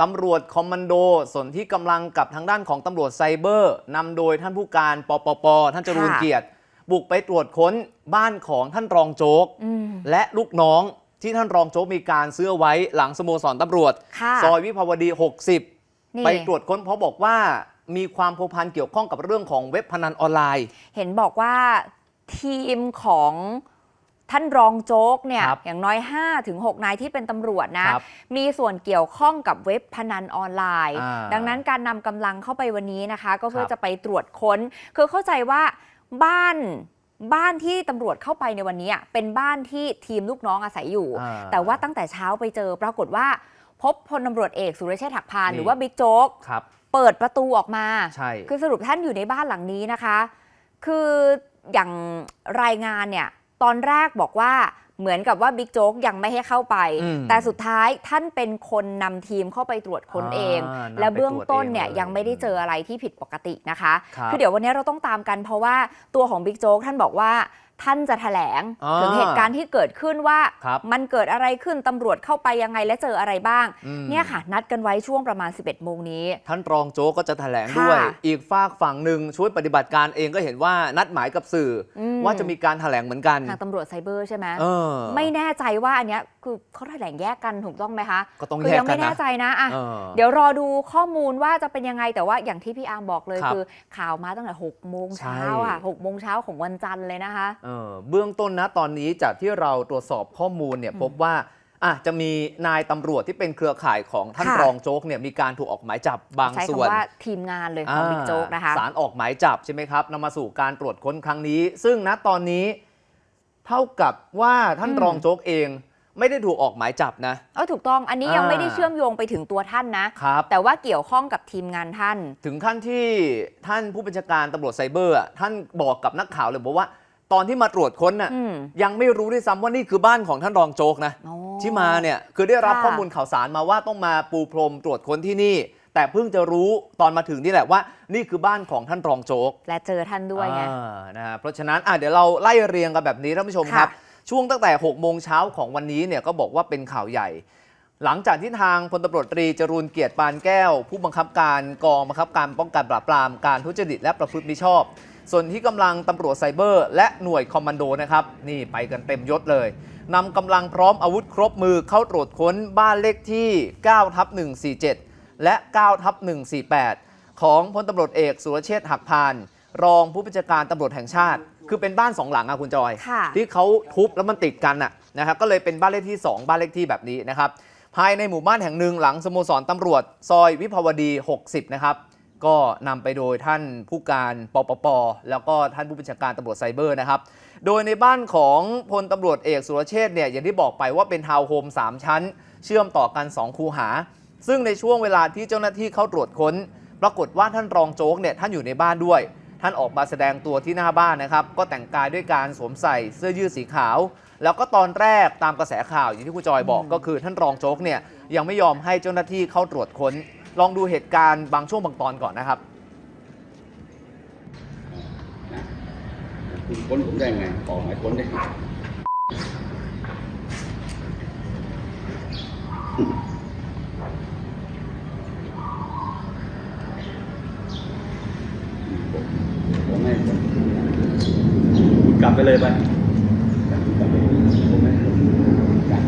ตำรวจคอมมานโดส่วนที่กำลังกับทางด้านของตำรวจไซเบอร์นำโดยท่านผู้การปปปท่านจรูนค่ะเกียรติ บุกไปตรวจค้นบ้านของท่านรองโจ๊กอืมและลูกน้องที่ท่านรองโจ๊กมีการซื้อเอาไว้หลังสโมสรตำรวจค่ะซอยวิภาวดี 60นี่ไปตรวจค้นเพราะบอกว่ามีความพัวพันเกี่ยวข้องกับเรื่องของเว็บพนันออนไลน์ เห็นบอกว่าทีมของ ท่านรองโจ๊กเนี่ยครับอย่างน้อย5-6ถึง6นายที่เป็นตำรวจนะ ครับมีส่วนเกี่ยวข้องกับเว็บพนันออนไลน์ อ่าดังนั้นการนำกำลังเข้าไปวันนี้นะคะ ก็เพื่อครับ จะไปตรวจค้น คือเข้าใจว่าบ้านบ้านที่ตำรวจเข้าไปในวันนี้อะเป็นบ้านที่ทีมลูกน้องอาศัยอยู่ อ่า แต่ว่าตั้งแต่เช้าไปเจอปรากฏว่า พบพลตำรวจเอกสุรเชษฐ์หักพานนี่ หรือว่าบิ๊กโจ๊กครับ เปิดประตูออกมา ใช่ คือสรุปท่านอยู่ในบ้านหลังนี้นะคะ คืออย่างรายงานเนี่ย ตอนแรกบอกว่าเหมือนกับว่าบิ๊กโจ๊กยังไม่ให้เข้าไปอืมแต่สุดท้ายท่านเป็นคนนำทีมเข้าไปตรวจค้นเองอ่านำและเบื้องไปตรวจต้นเนี่ยเองเลยยังไม่ได้เจออะไรที่ผิดปกตินะคะครับอเดี๋ยววันนี้เราต้องตามกันเพราะว่าตัวของบิ๊กโจ๊กท่านบอกว่า ท่านจะแถลงอ่าถึงเหตุการณ์ที่เกิดขึ้นว่าครับมันเกิดอะไรขึ้นตำรวจเข้าไปยังไงและเจออะไรบ้างอืมเนี่ยค่ะ นัดกันไว้ช่วงประมาณ 11 โมงนี้ ท่านรองโจ๊กก็จะแถลงด้วยค่ะอีกฝากฝั่งหนึ่งช่วยปฏิบัติการเองก็เห็นว่านัดหมายกับสื่ออมว่าจะมีการแถลงเหมือนกันทางตำรวจไซเบอร์ใช่ไหมเออไม่แน่ใจว่าอันเนี้ย คือเขาแถลงแยกกันถูกต้องไหมคะก็ต้องคืแยกยักัไม่นแน่นะใจนะอะเออเดี๋ยวรอดูข้อมูลว่าจะเป็นยังไงแต่ว่าอย่างที่พี่อาร์มบอกเลยครับคือข่าวมาตั้งแต่6โมงเช้าใช่อะ6โมงเช้าของวันจันทร์เลยนะคะเออเบื้องต้นนะตอนนี้จากที่เราตรวจสอบข้อมูลเนี่ยอืมพบว่าอะจะมีนายตำรวจที่เป็นเครือข่ายของท่านค่ะรองโจ๊กเนี่ยมีการถูกออกหมายจับบางใช้ส่วนคำว่าทีมงานเลยของบิ๊กโจ๊กนะคะสารออกหมายจับใช่ไหมครับนำมาสู่การตรวจค้นครั้งนี้ ซึ่งณตอนนี้เท่ากับว่าท่านอืมรองโจ๊กเอง ไม่ได้ถูกออกหมายจับนะ เออถูกต้องอันนี้ยังอ่า ไม่ได้เชื่อมโยงไปถึงตัวท่านนะ ครับ แต่ว่าเกี่ยวข้องกับทีมงานท่าน ถึงขั้นที่ท่านผู้บัญชาการตำรวจไซเบอร์อะท่านบอกกับนักข่าวเลยบอกว่า ตอนที่มาตรวจค้นน่ะอืมยังไม่รู้ด้วยซ้ำว่านี่คือบ้านของท่านรองโจ๊กนะอ๋อที่มาเนี่ยคือได้รับค่ะ ข้อมูลข่าวสารมาว่าต้องมาปูพรมตรวจค้นที่นี่ แต่เพิ่งจะรู้ตอนมาถึงนี่แหละว่า นี่คือบ้านของท่านรองโจ๊กและเจอท่านด้วยไง อ่านะฮะเพราะฉะนั้นอะเดี๋ยวเราไล่เรียงกันแบบนี้ท่านผู้ชมครับ ค่ะ ช่วงตั้งแต่6โมงเช้าของวันนี้เนี่ยก็บอกว่าเป็นข่าวใหญ่ หลังจากที่ทางพลตำรวจตรีจรูนเกียรติปานแก้ว ผู้บังคับการกองบังคับการป้องกันปราบปรามการทุจริตและประพฤติมิชอบ ส่วนที่กำลังตำรวจไซเบอร์ และหน่วยคอมมานโดนะครับนี่ไปกันเต็มยศเลยนำกำลังพร้อมอาวุธครบมือเข้าตรวจค้นบ้านเลขที่9ทับ147 และ9ทับ148 ของพลตำรวจเอกสุรเชษฐ์หักพาน รองผู้บัญชาการตำรวจแห่งชาติ คือเป็นบ้านสองหลังอะคุณจอย ค่ะ ที่เขาทุบแล้วมันติดกันน่ะนะครับก็เลยเป็นบ้านเลขที่ 2 บ้านเลขที่แบบนี้นะครับภายในหมู่บ้านแห่งหนึ่งหลังสโมสรตำรวจ ซอยวิภาวดี 60 นะครับ ก็นำไปโดยท่านผู้การปปป แล้วก็ท่านผู้บัญชาการตำรวจไซเบอร์นะครับ โดยในบ้านของพลตำรวจเอกสุรเชษฐ์เนี่ยอย่างที่บอกไปว่าเป็นทาวน์โฮม 3 ชั้น เชื่อมต่อกัน 2 คูหา ซึ่งในช่วงเวลาที่เจ้าหน้าที่เข้าตรวจค้น ปรากฏว่าท่านรองโจ๊กเนี่ยท่านอยู่ในบ้านด้วย ท่านออกมาแสดงตัวที่หน้าบ้านนะครับ ก็แต่งกายด้วยการสวมใส่เสื้อยืดสีขาว แล้วก็ตอนแรกตามกระแสข่าวอย่างที่คุณจอยบอกอืมก็คือท่านรองโจ๊กเนี่ยยังไม่ยอมให้เจ้าหน้าที่เข้าตรวจค้น ลองดูเหตุการณ์บางช่วงบางตอนก่อนนะครับคุณค้นผมได้ไงออกหมายค้นได้ไงผมผมไม่ผมคุณ กลับไปเลยไปกลับไปผมไม่กลับ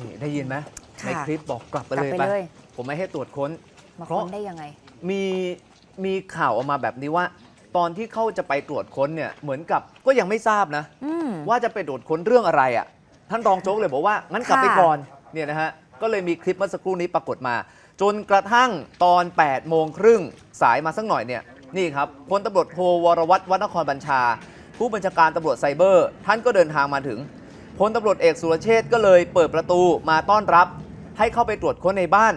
นี่ได้ยินไหมค่ะในคลิปบอกกลับไปกลับเลยไปไปเลยผมไม่ให้ตรวจค้น มาเพราะค้นได้ยังไง มีมีข่าวออกมาแบบนี้ว่า ตอนที่เขาจะไปตรวจค้นเนี่ยเหมือนกับก็ยังไม่ทราบนะ อืม ว่าจะไปตรวจค้นเรื่องอะไรอะ ท่านรองโจ๊กเลยบอกว่างั้นกลับไปค่ะ ก่อนเนี่ยนะฮะก็เลยมีคลิปเมื่อสักครู่นี้ปรากฏมา จนกระทั่งตอน8โมงครึ่งสายมาสักหน่อยเนี่ยนี่ครับพลตำรวจโทวรวัตรวัฒนครบัญชา ผู้บัญชาการตำรวจไซเบอร์ ท่านก็เดินทางมาถึงพลตำรวจเอกสุรเชษฐ์ก็เลยเปิดประตูมาต้อนรับ ให้เข้าไปตรวจค้นในบ้าน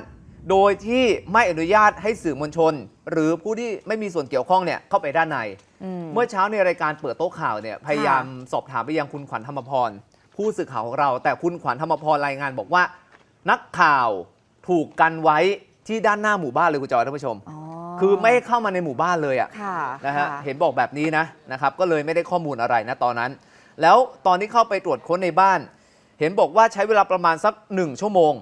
โดยที่ไม่อนุญาตให้สื่อมวลชน หรือผู้ที่ไม่มีส่วนเกี่ยวข้องเนี่ยเข้าไปด้านในอืมเมื่อเช้าในรายการเปิดโต๊ะข่าวเนี่ยพยายามสอบถามไปยังคุณขวัญธรรมพรผู้สื่อข่าวของเรา แต่คุณขวัญธรรมพรรายงานบอกว่า นักข่าวถูกกันไว้ที่ด้านหน้าหมู่บ้านเลยคุณจอยท่านผู้ชมอ๋อ คือไม่ให้เข้ามาในหมู่บ้านเลยอะค่ะนะฮะค่เห็นบอกแบบนี้นะนะครับก็เลยไม่ได้ข้อมูลอะไรนะตอนนั้น แล้วตอนที่เข้าไปตรวจค้นในบ้าน เห็นบอกว่าใช้เวลาประมาณสักหนึ่งชั่วโมง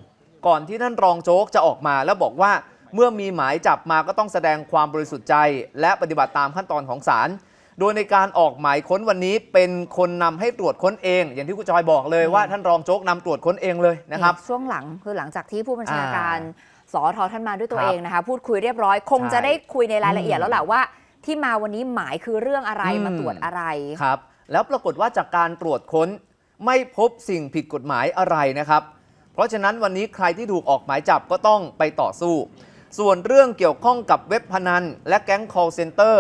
ก่อนที่ท่านรองโจ๊กจะออกมาแล้วบอกว่าเมื่อมีหมายจับมาก็ต้องแสดงความบริสุทธิ์ใจ และปฏิบัติตามขั้นตอนของศาลโดยในการออกหมายค้นวันนี้เป็นคนนำให้ตรวจค้นเอง อย่างที่คุณจอยบอกเลยว่าท่านรองโจ๊กนำตรวจค้นเองเลยนะครับ ช่วงหลังคือหลังจากที่ผู้บัญชาการอ่ สอทอท่านมาด้วยตัวครับเองนะคะ พูดคุยเรียบร้อย คงใช่จะได้คุยในรายละเอียดอืมแล้วแหละว่า ที่มาวันนี้หมายคือเรื่องอะไรอืมมาตรวจอะไรครับ แล้วปรากฏว่าจากการตรวจค้นไม่พบสิ่งผิดกฎหมายอะไรนะครับ เพราะฉะนั้นวันนี้ใครที่ถูกออกหมายจับก็ต้องไปต่อสู้ ส่วนเรื่องเกี่ยวข้องกับเว็บพนัน และแก๊ง call center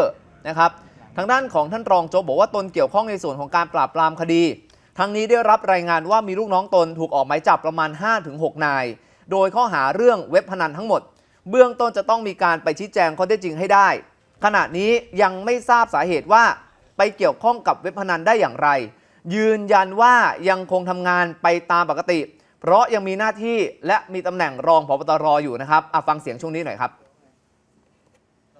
นะครับทางด้านของท่านรองโจ๊กบอกว่าตนเกี่ยวข้องในส่วนของการปราบปรามคดี ทั้งนี้ได้รับรายงานว่ามีลูกน้องตนถูกออกหมายจับประมาณ 5-6 นาย โดยข้อหาเรื่องเว็บพนันทั้งหมด เบื้องต้นจะต้องมีการไปชี้แจงข้อเท็จจริงให้ได้ ขณะนี้ยังไม่ทราบสาเหตุว่าไปเกี่ยวข้องกับเว็บพนันได้อย่างไร ยืนยันว่ายังคงทำงานไปตามปกติ เพราะยังมีหน้าที่และมีตำแหน่งรองผบตรอยู่นะครับอะฟังเสียงช่วงนี้หน่อยครับ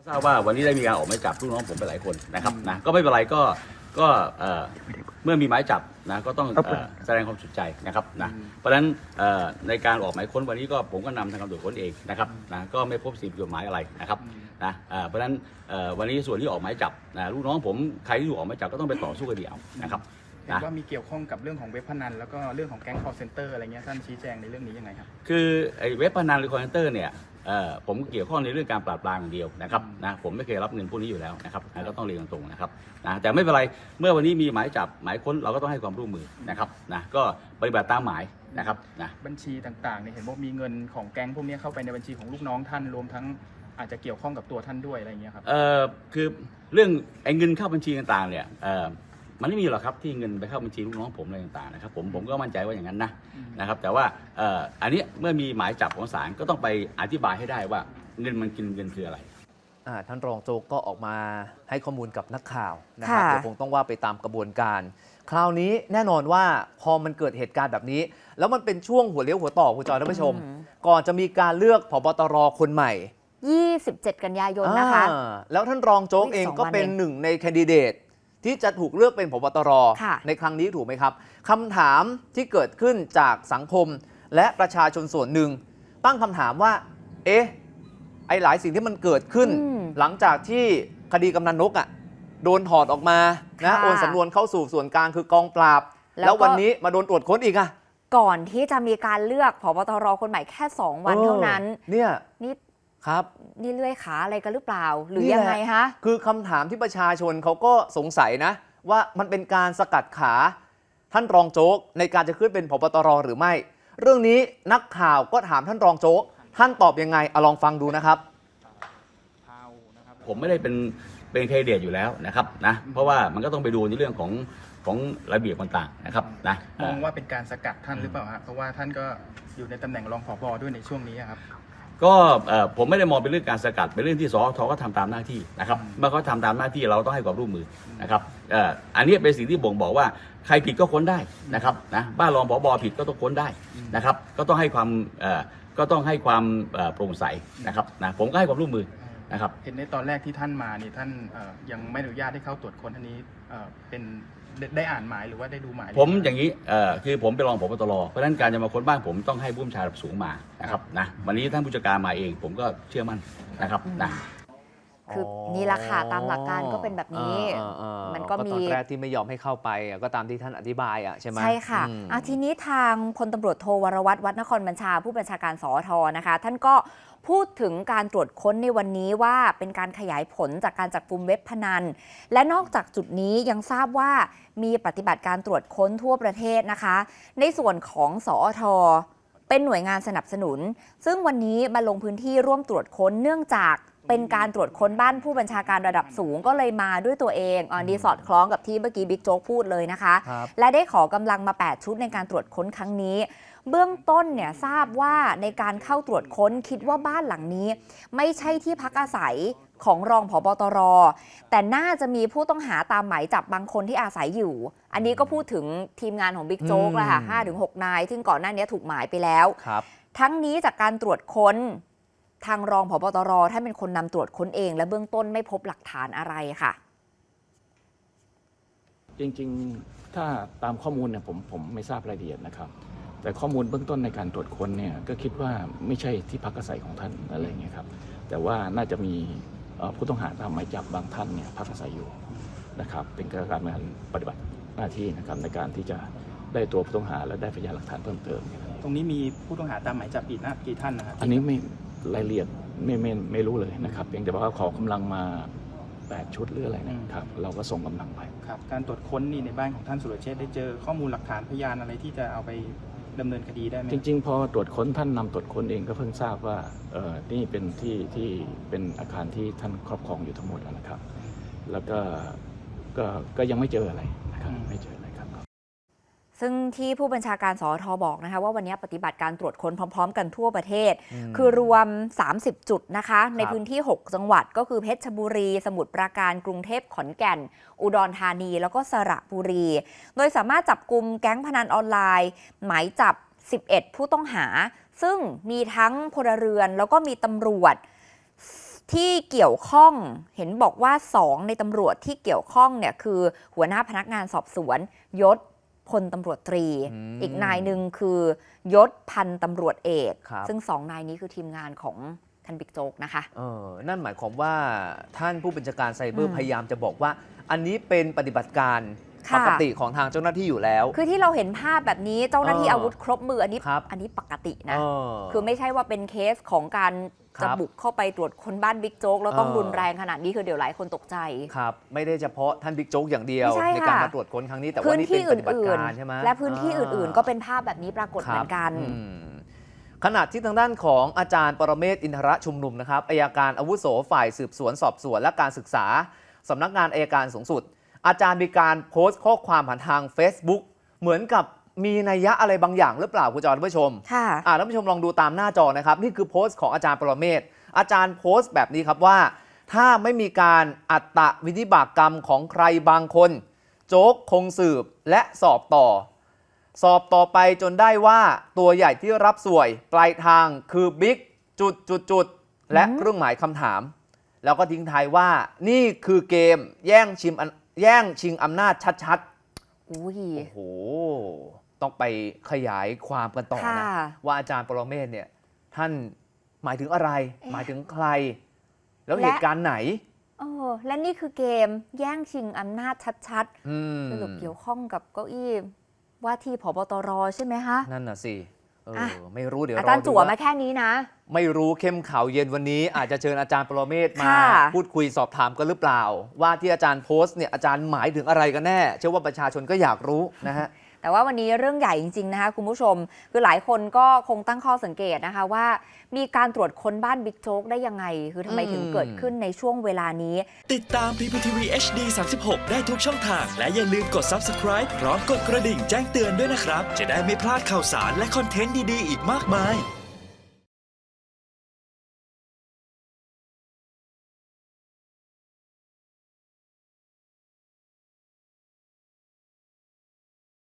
ทราบว่าวันนี้ได้มีการออกหมายจับลูกน้องผมไปหลายคนนะครับนะก็ไม่เป็นไรก็ ก็เอ่อเมื่อมีหมายจับนะก็ต้องเอ่อแสดงความสุดใจนะครับนะเพราะฉะนั้นเอ่อในการออกหมายค้นวันนี้ก็ผมก็นำทางการตรวจค้นเองนะครับนะก็ไม่พบสิ่งผิดกฎหมายอะไรนะครับนะเอ่อเพราะฉะนั้นเอ่อวันนี้ส่วนที่ออกหมายจับนะลูกน้องผมใครที่ถูกออกหมายจับก็ต้องไปต่อสู้คดีเอานะครับ เห็นนะว่ามีเกี่ยวข้องกับเรื่องของเว็บพนันแล้วก็เรื่องของแก๊ง call center อะไรเงี้ยท่านชี้แจงในเรื่องนี้ยังไงครับ คือไอ้เว็บพนันหรือคอมพิวเตอร์เนี่ยเอ่อ ผมเกี่ยวข้องในเรื่องการปราบปรามอย่างเดียวนะครับนะผมไม่เคยรับเงินพวกนี้อยู่แล้วนะครับนะก็ต้องเรียนตรงๆนะครับนะแต่ไม่เป็นไรเมื่อวันนี้มีหมายจับหมายค้นเราก็ต้องให้ความร่วมมือนะครับนะก็ปฏิบัติตามหมายนะครับนะบัญชีต่างๆเนี่ยเห็นว่ามีเงินของแก๊งพวกเนี้ยเข้าไปในบัญชีของลูกน้องท่านรวมทั้งอาจจะเกี่ยวข้องกับตัวท่านด้วยอะไรเงี้ยครับเอ่อคือเรื่องไอ้เงินเข้าบัญชีต่างๆเนี่ยเอ่อ มันไม่มีหรอกครับที่เงินไปเข้าบัญชีลูกน้องผมอะไรต่างๆนะครับผมผมก็มั่นใจว่าอย่างนั้นนะอืมนะครับ แต่ว่าเอ่ออันนี้เมื่อมีหมายจับของศาลก็ต้องไปอธิบายให้ได้ว่าเงินมันกินเงินคืออะไรอ่าท่านรองโจ๊กก็ออกมาให้ข้อมูลกับนักข่าวนะครับค่ะเดี๋ยวคงต้องว่าไปตามกระบวนการ คราวนี้แน่นอนว่าพอมันเกิดเหตุการณ์แบบนี้ แล้วมันเป็นช่วงหัวเลี้ยวหัวต่อคุณจอยท่านผู้ชมอืมก่อนจะมีการเลือกผบตรคนใหม่ 27 กันยายนนะคะอ่าแล้วท่านรองโจ๊กอีกเองสองก็วันเป็นเองหนึ่งในแคนดิเดต ที่จะถูกเลือกเป็นผบตรค่ะในครั้งนี้ถูกไหมครับคำถามที่เกิดขึ้นจากสังคมและประชาชนส่วนหนึ่ง ตั้งคำถามว่า เอ๊ะไอหลายสิ่งที่มันเกิดขึ้นอืมหลังจากที่คดีกำนันนกอะโดนถอดออกมานะค่ะโอนสำนวนเข้าสู่ส่วนกลางคือกองปราบ แล้วแล้ววันก็นี้มาโดนตรวจค้นอีกอะก่อนที่จะมีการเลือกผบตรคนใหม่แค่ 2 วันเท่านั้นออเนี่ยนี่ ครับนี่เลื่อยขาอะไรกันหรือเปล่า หรือนี่แหละยังไงคะคือคำถามที่ประชาชนเขาก็สงสัยนะ ว่ามันเป็นการสกัดขา ท่านรองโจ๊กในการจะขึ้นเป็นผบตรหรือไม่ เรื่องนี้นักข่าวก็ถามท่านรองโจ๊กท่านตอบยังไงเอาลองฟังดูนะครับ ผมไม่ได้เป็นเป็นแคนดิเดตอยู่แล้วนะครับนะเพราะว่ามันก็ต้องไปดูในเรื่องของของระเบียบต่างๆนะครับนะมองว่าเป็นการสกัดท่านหรือเปล่าฮะเพราะว่าท่านก็อยู่ในตำแหน่งรองผบด้วยในช่วงนี้ครับ ก็เอ่อผมไม่ได้มองเป็นเรื่องการสกัดเป็นเรื่องที่สอทก็ทำตามหน้าที่นะครับเมื่อเขาทำตามหน้าที่เราต้องให้ความร่วมมือนะครับเอ่ออันนี้เป็นสิ่งที่บ่งบอกว่าใครผิดก็ค้นได้นะครับนะบ้านรองผบผิดก็ต้องค้นได้นะครับก็ต้องให้ความเอ่อก็ต้องให้ความเอ่อโปร่งใสนะครับนะผมก็ให้ความร่วมมือนะครับ เห็นในตอนแรกที่ท่านมานี่ท่านเอ่อยังไม่อนุญาตให้เข้าตรวจค้นอันนี้เอ่อเป็น ได้ได้อ่านหมายหรือว่าได้ดูหมายผมอย่างนี้เอ่อคือผมเป็นรองผบตรเพราะฉะนั้นการจะมาค้นบ้านผมต้องให้ผู้บัญชาการระดับสูงมานะครับนะวันนี้ท่านผู้จัดการมาเอง ผมก็เชื่อมั่นนะครับนะ คือนี่ละค่ะตามหลักการก็เป็นแบบนี้ อ่าอ่าอ่ามันก็มี ตอนแรกที่ไม่ยอมให้เข้าไปอะก็ตามที่ท่านอธิบายอะใช่ไหมใช่ค่ะอืมอะทีนี้ทางพลตำรวจโทวรวัตรวัดนครบัญชา ผู้บัญชาการสอทนะคะ ท่านก็ พูดถึงการตรวจค้นในวันนี้ว่าเป็นการขยายผลจากการจับกลุ่มเว็บพนัน และนอกจากจุดนี้ยังทราบว่ามีปฏิบัติการตรวจค้นทั่วประเทศนะคะ ในส่วนของสอทเป็นหน่วยงานสนับสนุน ซึ่งวันนี้มาลงพื้นที่ร่วมตรวจค้นเนื่องจากเป็นการตรวจค้นบ้านผู้บัญชาการระดับสูงก็เลยมาด้วยตัวเองอันนี้สอดคล้องกับที่เมื่อกี้บิ๊กโจ๊กพูดเลยนะคะครับและได้ขอกำลังมา 8 ชุดในการตรวจค้นครั้งนี้ เบื้องต้นเนี่ยทราบว่าในการเข้าตรวจค้นคิดว่าบ้านหลังนี้ ไม่ใช่ที่พักอาศัยของรองผบตร แต่น่าจะมีผู้ต้องหาตามหมายจับบางคนที่อาศัยอยู่ อันนี้ก็พูดถึงทีมงานของบิ๊กโจ๊กแหละค่ะอืมห้าถึงหกนาย ซึ่งก่อนหน้านี้ถูกหมายไปแล้วครับทั้งนี้จากการตรวจค้นทางรองผบตรท่านเป็นคนนำตรวจค้นเอง และเบื้องต้นไม่พบหลักฐานอะไรค่ะ จริงๆ ถ้าตามข้อมูลเนี่ยผมผมไม่ทราบรายละเอียดนะครับ แแต่ข้อมูลเบื้องต้นในการตรวจค้นเนี่ยก็คิดว่าไม่ใช่ที่พักอาศัยของท่านอะไรเงี้ยครับแต่ว่าน่าจะมีเอ่อผู้ต้องหาตามหมายจับบางท่านเนี่ยพักอาศัยอยู่นะครับเป็นการงานปฏิบัติหน้าที่นะครับในการที่จะได้ตัวผู้ต้องหาและได้พยานหลักฐานเพิ่มเติมแค่นั้นเองตรงนี้มีผู้ต้องหาตามหมายจับกี่นะกี่ท่านนะครับอันนี้ไม่รายละเอียดไม่ไม่ไม่รู้เลยนะครับเพียงแต่ว่าขอกำลังมา 8 ชุดหรืออะไรนะครับเราก็ส่งกำลังไปครับการตรวจค้นนี่ในบ้านของท่านสุรเชษฐ์ได้เจอข้อมูลหลักฐานพยานอะไรที่จะเอาไป ดำเนินคดีได้ไหมจริง ๆ พอตรวจค้นท่านนำตรวจค้นเองก็เพิ่งทราบว่าเออนี่เป็นที่ที่เป็นอาคารที่ท่านครอบครองอยู่ทั้งหมดนะครับ แล้วก็ก็ก็ยังไม่เจออะไรนะครับไม่เจออะไรครับ ซึ่งที่ผู้บัญชาการสอทอบอกนะคะว่าวันนี้ปฏิบัติการตรวจค้นพร้อม ๆ กันทั่วประเทศอืมคือรวม 30 จุดนะคะ ในครับพื้นที่ 6 จังหวัดก็คือเพชรบุรี สมุทรปราการกรุงเทพขอนแก่น อุดรธานี แล้วก็สระบุรี โดยสามารถจับกลุ่มแก๊งพนันออนไลน์ หมายจับ 11 ผู้ต้องหา ซึ่งมีทั้งพลเรือนแล้วก็มีตำรวจที่เกี่ยวข้องเห็นบอกว่า 2 ในตำรวจที่เกี่ยวข้องเนี่ยคือหัวหน้าพนักงานสอบสวนยศ พลตำรวจตรีอืมอีกนายหนึ่งคือยศพันตำรวจเอกครับซึ่งสองนายนี้คือทีมงานของท่านบิ๊กโจ๊กนะคะเออนั่นหมายความว่าท่านผู้บัญชาการไซเบออืร์มพยายามจะบอกว่า อันนี้เป็นปฏิบัติการค่ะปกติของทางเจ้าหน้าที่อยู่แล้ว คือที่เราเห็นภาพแบบนี้เจ้าหน้าที่เอออาวุธครบมืออันนี้ครับอันนี้ปกตินะเออคือไม่ใช่ว่าเป็นเคสของการครับ จะบุกเข้าไปตรวจค้นบ้านบิ๊กโจ๊กแล้วต้องเออรุนแรงขนาดนี้คือเดี๋ยวหลายคนตกใจครับไม่ได้เฉพาะท่านบิ๊กโจ๊กอย่างเดียวไม่ใช่ในการค่ะมาตรวจค้นครั้งนี้แต่ว่าพื้นนี่ที่เป็นปฏิบัติอื่นการใช่ไหมๆและพื้นที่าอื่นๆ ก็เป็นภาพแบบนี้ปรากฏเหมือนกันครับอืมขณะที่ทางด้านของอาจารย์ปรเมศวร์อินทรชุมนุมนะครับอายการอาวุโสฝ่ายสืบสวนสอบสวนและการศึกษาสำนักงานอายการสูงสุด อาจารย์มีการโพสต์ข้อความผ่านทาง Facebook เหมือนกับ มีนัยยะอะไรบางอย่างหรือเปล่าคุณจอท่านผู้ชมค่ะอ่าท่านผู้ชมลองดูตามหน้าจอนะครับ นี่คือโพสต์ของอาจารย์ปรเมศวร์อาจารย์โพสต์แบบนี้ครับว่า ถ้าไม่มีการอัตตะวินิบากกรรมของใครบางคน โจ๊กคงสืบและสอบต่อ สอบต่อไปจนได้ว่าตัวใหญ่ที่รับสวย ปลายทางคือบิ๊กจุดจุดจุดและอืมเครื่องหมายคำถาม แล้วก็ทิ้งท้ายว่านี่คือเกมแย่งชิมอันแย่งชิงอำนาจชัดอุ้ยๆโอ้โห ต้องไปขยายความกันต่อค่ะนะ ว่าอาจารย์ปรเมศเนี่ยท่านหมายถึงอะไรเอ๊ะหมายถึงใคร แล้วและเหตุการณ์ไหนเออและนี่คือเกมแย่งชิงอำนาจชัดอืมๆสรุปเกี่ยวข้องกับเก้าอี้ว่าที่ผบตรใช่ไหมคะ นั่นน่ะสิเอออะไม่รู้เดี๋ยวอาจารย์ดูจั่วมาแค่นี้นะ ไม่รู้เข้มข่าวเย็นวันนี้ อาจจะเชิญอาจารย์ปรเมศมาค่ะพูดคุยสอบถามกันหรือเปล่า ว่าที่อาจารย์โพสต์เนี่ยอาจารย์หมายถึงอะไรกันแน่ เชื่อว่าประชาชนก็อยากรู้นะฮะ แต่ว่าวันนี้เรื่องใหญ่จริง ๆ นะคะคุณผู้ชม คือหลายคนก็คงตั้งข้อสังเกตนะคะว่า มีการตรวจค้นบ้านบิ๊กโจ๊กได้ยังไง คือทำไมถึงอืมเกิดขึ้นในช่วงเวลานี้ ติดตาม PPTV HD 36 ได้ทุกช่องทาง และอย่าลืมกด Subscribe พร้อมกดกระดิ่งแจ้งเตือนด้วยนะครับ จะได้ไม่พลาดข่าวสารและคอนเทนต์ดี ๆ อีกมากมาย